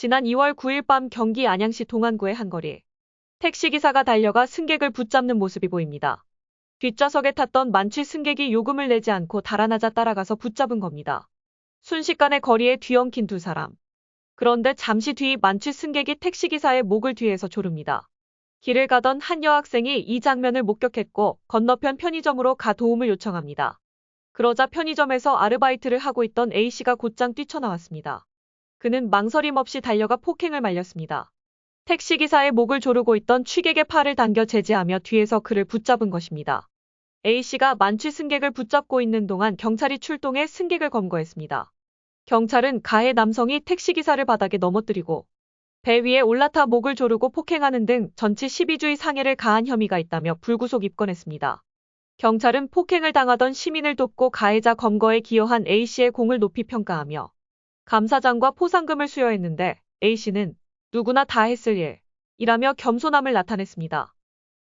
지난 2월 9일 밤 경기 안양시 동안구의 한 거리. 택시기사가 달려가 승객을 붙잡는 모습이 보입니다. 뒷좌석에 탔던 만취 승객이 요금을 내지 않고 달아나자 따라가서 붙잡은 겁니다. 순식간에 거리에 뒤엉킨 두 사람. 그런데 잠시 뒤 만취 승객이 택시기사의 목을 뒤에서 조릅니다. 길을 가던 한 여학생이 이 장면을 목격했고 건너편 편의점으로 가 도움을 요청합니다. 그러자 편의점에서 아르바이트를 하고 있던 A씨가 곧장 뛰쳐나왔습니다. 그는 망설임 없이 달려가 폭행을 말렸습니다. 택시기사의 목을 조르고 있던 취객의 팔을 당겨 제지하며 뒤에서 그를 붙잡은 것입니다. A씨가 만취 승객을 붙잡고 있는 동안 경찰이 출동해 승객을 검거했습니다. 경찰은 가해 남성이 택시기사를 바닥에 넘어뜨리고 배 위에 올라타 목을 조르고 폭행하는 등 전치 12주의 상해를 가한 혐의가 있다며 불구속 입건했습니다. 경찰은 폭행을 당하던 시민을 돕고 가해자 검거에 기여한 A씨의 공을 높이 평가하며 감사장과 포상금을 수여했는데 A씨는 누구나 다 했을 일, 이라며 겸손함을 나타냈습니다.